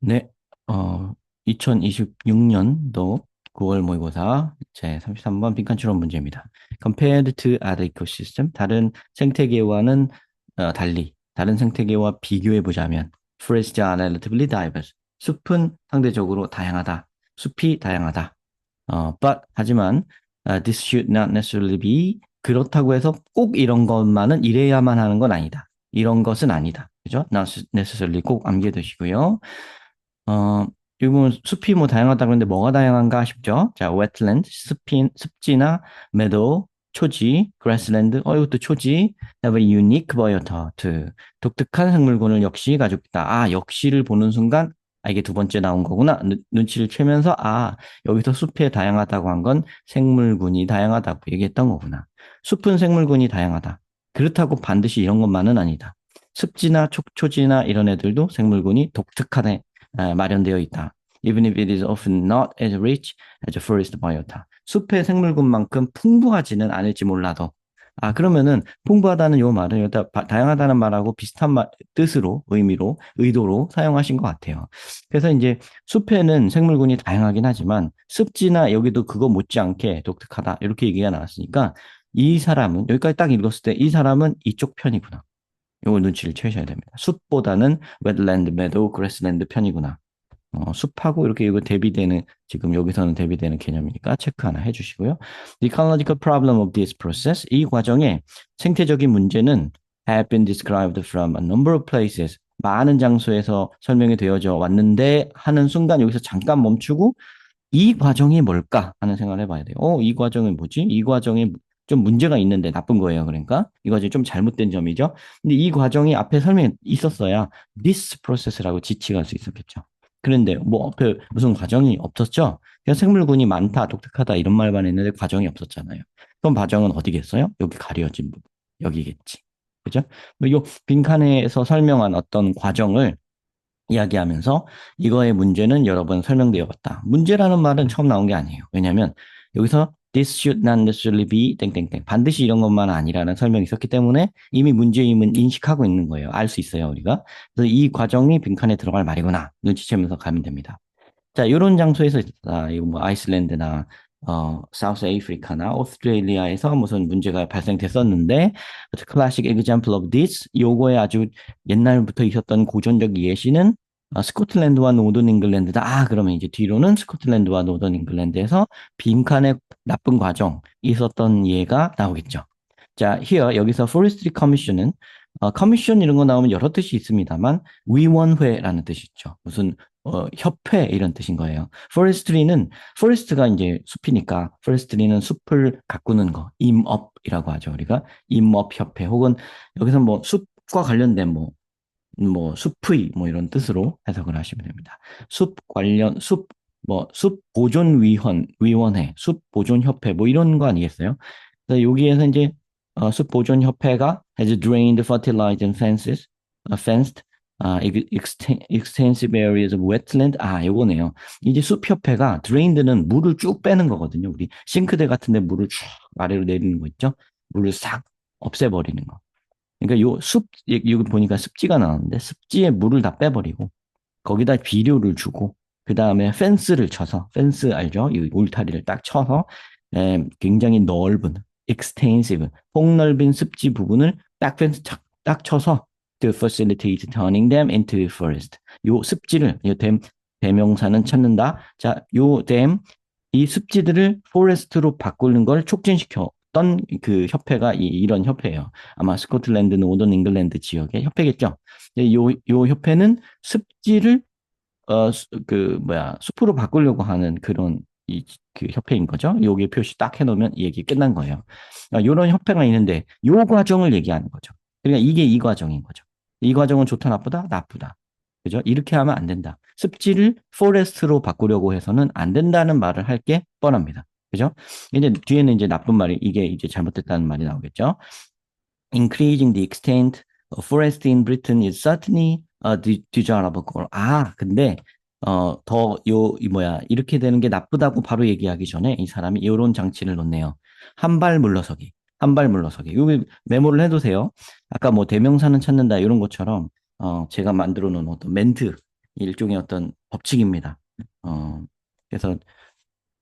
네, 어, 2026년도 9월 모의고사 제 33번 빈칸 추론 문제입니다. Compared to other ecosystem, 다른 생태계와는 어, 달리, 다른 생태계와 비교해 보자면, forests are relatively diverse. 숲은 상대적으로 다양하다. 숲이 다양하다. 어, but 하지만 uh, this should not necessarily be 그렇다고 해서 꼭 이런 것만은 이래야만 하는 건 아니다. 이런 것은 아니다. 그죠? not necessarily 꼭 암기해 두시고요. 어, 이 부분 숲이 뭐 다양하다 그러는데 뭐가 다양한가 싶죠? 자, wetland, 습인, 습지나 meadow, 초지, grassland, 어, 이것도 초지, a unique biota, 독특한 생물군을 역시 가지고 있다. 아, 역시를 보는 순간, 아, 이게 두 번째 나온 거구나. 눈, 눈치를 채면서, 아, 여기서 숲에 다양하다고 한 건 생물군이 다양하다고 얘기했던 거구나. 숲은 생물군이 다양하다. 그렇다고 반드시 이런 것만은 아니다. 습지나 초, 초지나 이런 애들도 생물군이 독특하네, 아, 마련되어 있다. Even if it is often not as rich as a forest biota. 숲의 생물군만큼 풍부하지는 않을지 몰라도 아 그러면은 풍부하다는 요 말은 여기다 바- 다양하다는 말하고 비슷한 말, 뜻으로 의미로 의도로 사용하신 것 같아요. 그래서 이제 숲에는 생물군이 다양하긴 하지만 습지나 여기도 그거 못지않게 독특하다 이렇게 얘기가 나왔으니까 이 사람은 여기까지 딱 읽었을 때 이 사람은 이쪽 편이구나. 요거 눈치를 채셔야 됩니다. 숲보다는 wetland, meadow, grassland 편이구나. 어, 숲하고 이렇게 이거 대비되는 지금 여기서는 대비되는 개념이니까 체크 하나 해주시고요. The ecological problem of this process 이 과정의 생태적인 문제는 have been described from a number of places 많은 장소에서 설명이 되어져 왔는데 하는 순간 여기서 잠깐 멈추고 이 과정이 뭘까 하는 생각을 해봐야 돼요. 어, 이 과정이 뭐지? 이 과정에 좀 문제가 있는데 나쁜 거예요. 그러니까 이 과정이 좀 잘못된 점이죠. 근데 이 과정이 앞에 설명이 있었어야 this process라고 지칭할 수 있었겠죠. 그런데 뭐 앞에 무슨 과정이 없었죠? 그냥 생물군이 많다, 독특하다 이런 말만 했는데 과정이 없었잖아요. 그럼 과정은 어디겠어요? 여기 가려진 부분, 여기겠지. 그죠? 요 빈칸에서 설명한 어떤 과정을 이야기하면서 이거의 문제는 여러 번 설명되어 봤다. 문제라는 말은 처음 나온 게 아니에요. 왜냐하면 여기서 this should not necessarily be 땡땡땡 반드시 이런 것만 아니라는 설명이 있었기 때문에 이미 문제임은 인식하고 있는 거예요. 알 수 있어요, 우리가. 그래서 이 과정이 빈칸에 들어갈 말이구나. 눈치채면서 가면 됩니다. 자, 이런 장소에서 아, 이거 뭐 아이슬란드나 어, 사우스 아프리카나 오스트레일리아에서 무슨 문제가 발생됐었는데 클래식 example of this 요거에 아주 옛날부터 있었던 고전적 예시는 아, 스코틀랜드와 노던 잉글랜드다. 아, 그러면 이제 뒤로는 스코틀랜드와 노던 잉글랜드에서 빈칸의 나쁜 과정 있었던 예가 나오겠죠. 자, here 여기서 forestry commission은 어, 커미션 이런 거 나오면 여러 뜻이 있습니다만 위원회라는 뜻이 있죠. 무슨 어, 협회 이런 뜻인 거예요. forestry는 forest가 이제 숲이니까 forestry는 숲을 가꾸는 거, 임업이라고 하죠. 우리가 임업 협회 혹은 여기서 뭐 숲과 관련된 뭐 뭐 숲의 뭐 이런 뜻으로 해석을 하시면 됩니다. 숲 관련 숲 뭐 숲 보존 위원 위원회, 숲 보존 협회 뭐 이런 거 아니겠어요? 그래서 여기에서 이제 어, 숲 보존 협회가 has drained, fertilized and fences, uh, fenced 아, exten, extensive areas of wetland. 아, 요거네요. 이제 숲 협회가 drained는 물을 쭉 빼는 거거든요. 우리 싱크대 같은 데 물을 쭉 아래로 내리는 거 있죠? 물을 싹 없애버리는 거. 그러니까 요 숲, 여기 보니까 습지가 나왔는데 습지에 물을 다 빼버리고 거기다 비료를 주고 그 다음에 펜스를 쳐서 펜스 알죠? 이 울타리를 딱 쳐서 에, 굉장히 넓은 extensive 폭넓은 습지 부분을 딱 펜스 딱, 딱 쳐서 to facilitate turning them into forest. 요 습지를 요 댐, 대명사는 찾는다. 자, 요 댐, 이 습지들을 포레스트로 바꾸는 걸 촉진시켜 어떤 그 협회가 이, 이런 협회예요. 아마 스코틀랜드, 노던 잉글랜드 지역의 협회겠죠. 요, 요 협회는 습지를 어, 그 뭐야 숲으로 바꾸려고 하는 그런 이 그 협회인 거죠. 여기 표시 딱 해놓으면 이 얘기 끝난 거예요. 아, 이런 협회가 있는데 요 과정을 얘기하는 거죠. 그러니까 이게 이 과정인 거죠. 이 과정은 좋다 나쁘다 나쁘다. 그죠? 이렇게 하면 안 된다. 습지를 포레스트로 바꾸려고 해서는 안 된다는 말을 할 게 뻔합니다. 그죠? 이제 뒤에는 이제 나쁜 말이 이게 이제 잘못됐다는 말이 나오겠죠. Increasing the extent of forest in Britain is certainly a desirable goal. 아, 근데 어, 더, 요, 이 뭐야, 이렇게 되는 게 나쁘다고 바로 얘기하기 전에 이 사람이 이런 장치를 놓네요. 한 발 물러서기. 한 발 물러서기. 여기 메모를 해두세요. 아까 뭐 대명사는 찾는다 이런 것처럼 어, 제가 만들어 놓은 어떤 멘트 일종의 어떤 법칙입니다. 어, 그래서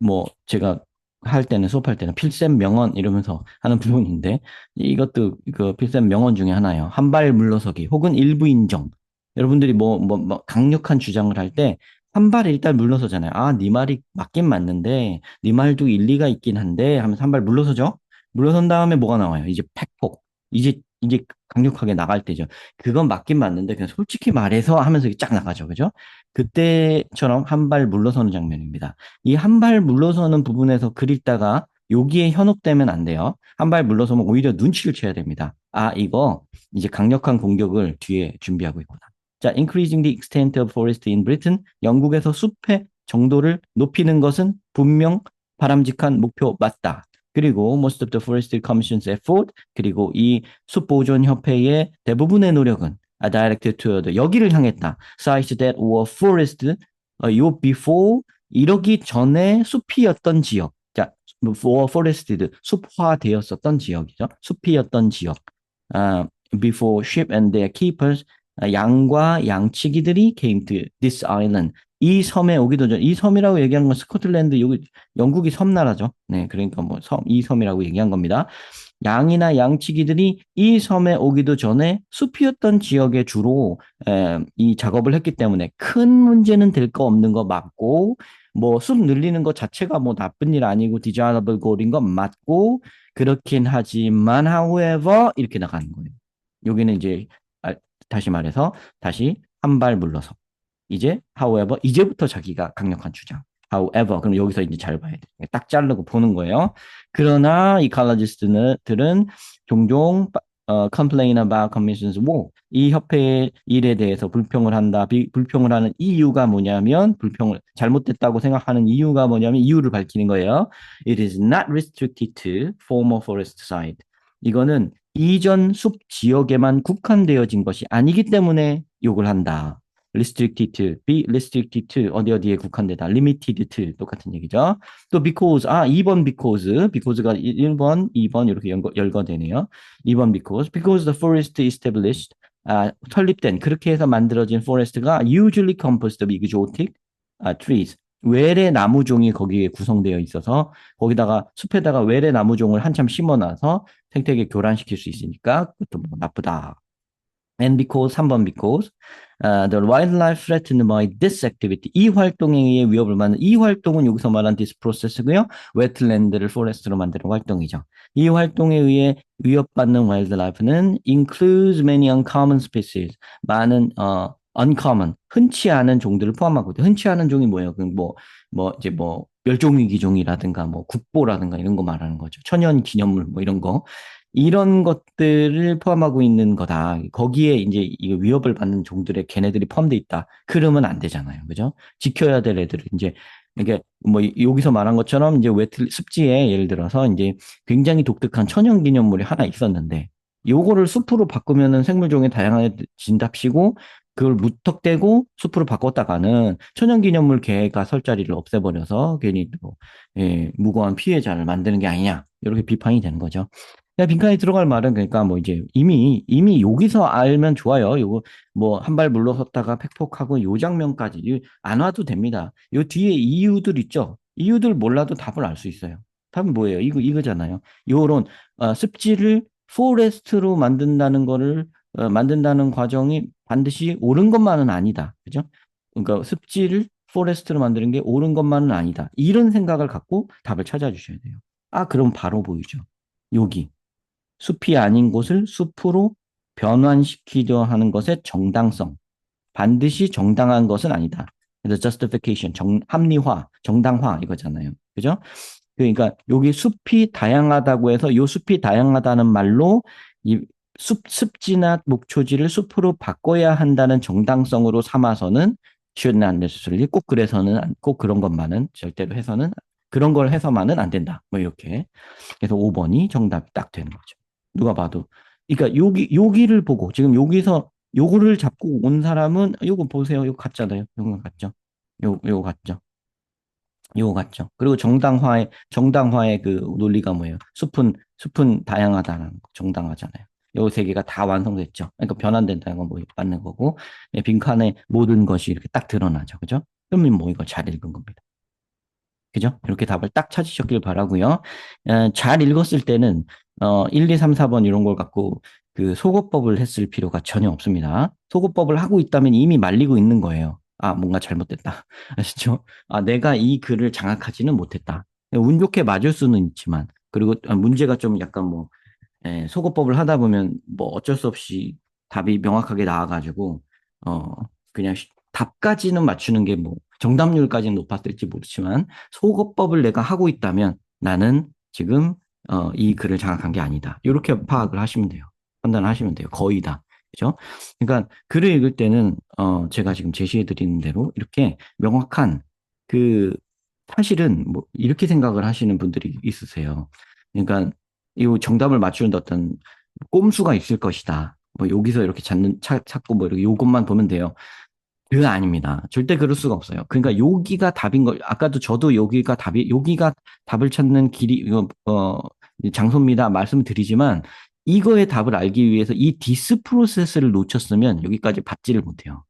뭐 제가 할 때는 수업할 때는 필셈 명언 이러면서 하는 부분인데 이것도 그 필셈 명언 중에 하나예요. 한 발 물러서기 혹은 일부 인정. 여러분들이 뭐, 뭐, 뭐 강력한 주장을 할 때 한 발 일단 물러서잖아요. 아, 네 말이 맞긴 맞는데 네 말도 일리가 있긴 한데 하면서 한 발 물러서죠. 물러선 다음에 뭐가 나와요? 이제 팩폭. 이제 이제 강력하게 나갈 때죠. 그건 맞긴 맞는데 그냥 솔직히 말해서 하면서 쫙 나가죠. 그죠? 그때처럼 한 발 물러서는 장면입니다. 이 한 발 물러서는 부분에서 글 읽다가 여기에 현혹되면 안 돼요. 한 발 물러서면 오히려 눈치를 채야 됩니다. 아, 이거 이제 강력한 공격을 뒤에 준비하고 있구나. 자, increasing the extent of forest in Britain. 영국에서 숲의 정도를 높이는 것은 분명 바람직한 목표 맞다. 그리고 most of the forest commission's effort 그리고 이 숲보존 협회의 대부분의 노력은 directed toward 여기를 향했다. sites that were forest 어, 요 before 이러기 전에 숲이었던 지역. 자, were forested 숲화되었었던 지역이죠. 숲이었던 지역. 아, before sheep and their keepers 양과 양치기들이 came to this island. 이 섬에 오기도 전, 이 섬이라고 얘기한 건 스코틀랜드, 여기 영국이 섬나라죠. 네, 그러니까 뭐 섬, 이 섬이라고 얘기한 겁니다. 양이나 양치기들이 이 섬에 오기도 전에 숲이었던 지역에 주로 에, 이 작업을 했기 때문에 큰 문제는 될 거 없는 거 맞고 뭐 숲 늘리는 것 자체가 뭐 나쁜 일 아니고 디자이너블 골인 건 맞고 그렇긴 하지만 however 이렇게 나가는 거예요. 여기는 이제 아, 다시 말해서 다시 한 발 물러서 이제 however 이제부터 자기가 강력한 주장. However 그럼 여기서 이제 잘 봐야 돼. 딱 자르고 보는 거예요. 그러나 이 칼라지스트들은 종종 어, complain about commission's work. 이 협회의 일에 대해서 불평을 한다. 비, 불평을 하는 이유가 뭐냐면 불평을 잘못됐다고 생각하는 이유가 뭐냐면 이유를 밝히는 거예요. It is not restricted to former forest site. 이거는 이전 숲 지역에만 국한되어진 것이 아니기 때문에 욕을 한다. Restricted to, be restricted to 어디 어디에 국한되다, limited to 똑같은 얘기죠. 또 because 아 2번 because because가 1번, 2번 이렇게 연거, 열거되네요. 2번 because because the forest established 아 설립된 그렇게 해서 만들어진 forest가 usually composed of exotic 아, trees 외래 나무 종이 거기에 구성되어 있어서 거기다가 숲에다가 외래 나무 종을 한참 심어놔서 생태계 교란시킬 수 있으니까 그것도 뭐 나쁘다. And because 3번 because uh, the wildlife threatened by this activity 이 활동에 의해 위협을 받는 이 활동은 여기서 말한 this process고요. wetland를 forest로 만드는 활동이죠. 이 활동에 의해 위협받는 wildlife는 includes many uncommon species 많은 어 uncommon 흔치 않은 종들을 포함하거든요. 흔치 않은 종이 뭐예요? 그뭐 뭐 이제 뭐 멸종위기 종이라든가 뭐 국보라든가 이런 거 말하는 거죠. 천연 기념물 뭐 이런 거. 이런 것들을 포함하고 있는 거다. 거기에 이제 이 위협을 받는 종들의 걔네들이 포함돼 있다. 그러면 안 되잖아요. 그죠? 지켜야 될 애들을 이제 이게 뭐 여기서 말한 것처럼 이제 웨트 습지에 예를 들어서 이제 굉장히 독특한 천연 기념물이 하나 있었는데 요거를 숲으로 바꾸면은 생물종이 다양해진답시고 그걸 무턱대고 숲으로 바꿨다가는 천연기념물 개가 설 자리를 없애버려서 괜히 또 예, 무고한 피해자를 만드는 게 아니냐 이렇게 비판이 되는 거죠. 빈칸에 들어갈 말은 그러니까 뭐 이제 이미 이미 여기서 알면 좋아요. 요거 뭐 한 발 물러섰다가 팩폭하고 요 장면까지 안 와도 됩니다. 요 뒤에 이유들 있죠. 이유들 몰라도 답을 알 수 있어요. 답은 뭐예요? 이거 이거잖아요. 요런 어, 습지를 포레스트로 만든다는 거를 어, 만든다는 과정이 반드시 옳은 것만은 아니다. 그죠? 그러니까 습지를 포레스트로 만드는 게 옳은 것만은 아니다. 이런 생각을 갖고 답을 찾아주셔야 돼요. 아, 그럼 바로 보이죠. 여기 숲이 아닌 곳을 숲으로 변환시키려 하는 것의 정당성. 반드시 정당한 것은 아니다. 그래서 justification, 정, 합리화, 정당화 이거잖아요. 그죠? 그러니까 여기 숲이 다양하다고 해서 요 숲이 다양하다는 말로 이 숲, 습지나 목초지를 숲으로 바꿔야 한다는 정당성으로 삼아서는 should not necessarily 꼭 그래서는 꼭 그런 것만은 절대로 해서는 그런 걸 해서만은 안 된다. 뭐 이렇게. 그래서 5번이 정답이 딱 되는 거죠. 누가 봐도. 그러니까 여기 여기를 보고 지금 여기서 요거를 잡고 온 사람은 요거 보세요. 요거 같잖아요. 요거 같죠. 요 요거 같죠. 요거 같죠. 그리고 정당화의 정당화의 그 논리가 뭐예요? 숲은 숲은 다양하다는 거, 정당하잖아요. 요 세 개가 다 완성됐죠. 그러니까 변환된다는 건 뭐 맞는 거고 예, 빈칸에 모든 것이 이렇게 딱 드러나죠. 그죠? 그러면 뭐 이거 잘 읽은 겁니다. 그죠? 이렇게 답을 딱 찾으셨길 바라고요. 어, 잘 읽었을 때는 어, 1, 2, 3, 4번 이런 걸 갖고 그 소거법을 했을 필요가 전혀 없습니다. 소거법을 하고 있다면 이미 말리고 있는 거예요. 아, 뭔가 잘못됐다. 아시죠? 아, 내가 이 글을 장악하지는 못했다. 운 좋게 맞을 수는 있지만, 그리고 문제가 좀 약간 뭐, 예, 소거법을 하다 보면 뭐 어쩔 수 없이 답이 명확하게 나와가지고, 어, 그냥 답까지는 맞추는 게 뭐, 정답률까지는 높았을지 모르지만, 소거법을 내가 하고 있다면 나는 지금 어, 이 글을 장악한 게 아니다. 이렇게 파악을 하시면 돼요. 판단하시면 돼요. 거의 다. 그죠? 그러니까 글을 읽을 때는 어, 제가 지금 제시해 드리는 대로 이렇게 명확한 그 사실은 뭐 이렇게 생각을 하시는 분들이 있으세요. 그러니까 이 정답을 맞추는 어떤 꼼수가 있을 것이다. 뭐 여기서 이렇게 찾는 찾, 찾고 뭐 이렇게 요것만 보면 돼요. 그 아닙니다. 절대 그럴 수가 없어요. 그러니까 여기가 답인 거. 아까도 저도 여기가 답이 여기가 답을 찾는 길이 이거 어 장소입니다. 말씀을 드리지만 이거의 답을 알기 위해서 이 디스 프로세스를 놓쳤으면 여기까지 받지를 못해요.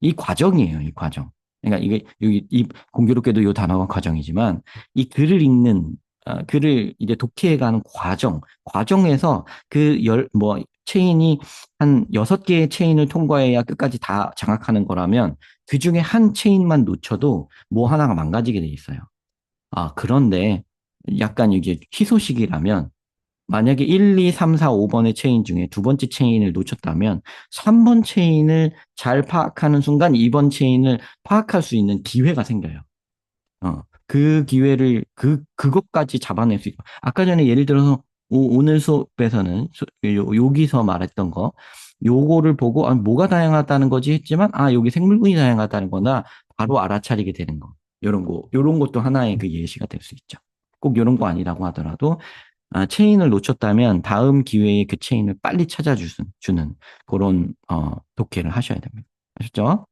이 과정이에요, 이 과정. 그러니까 이게 여기 이 공교롭게도 이 단어가 과정이지만 이 글을 읽는 어, 글을 이제 독해해가는 과정, 과정에서 그 열 뭐 체인이 한 여섯 개의 체인을 통과해야 끝까지 다 장악하는 거라면 그 중에 한 체인만 놓쳐도 뭐 하나가 망가지게 돼 있어요. 아 그런데 약간 이게 희소식이라면 만약에 1, 2, 3, 4, 5번의 체인 중에 두 번째 체인을 놓쳤다면 3번 체인을 잘 파악하는 순간 2번 체인을 파악할 수 있는 기회가 생겨요. 어, 그 기회를 그 그것까지 잡아낼 수 있고 아까 전에 예를 들어서 오, 늘 수업에서는 요, 여기서 말했던 거 요거를 보고 아, 뭐가 다양하다는 거지 했지만 아 여기 생물군이 다양하다는 거나 바로 알아차리게 되는 거 요런 거 요런 것도 하나의 그 예시가 될 수 있죠. 꼭 요런 거 아니라고 하더라도 아, 체인을 놓쳤다면 다음 기회에 그 체인을 빨리 찾아주는 주는 그런 어, 독해를 하셔야 됩니다. 아셨죠?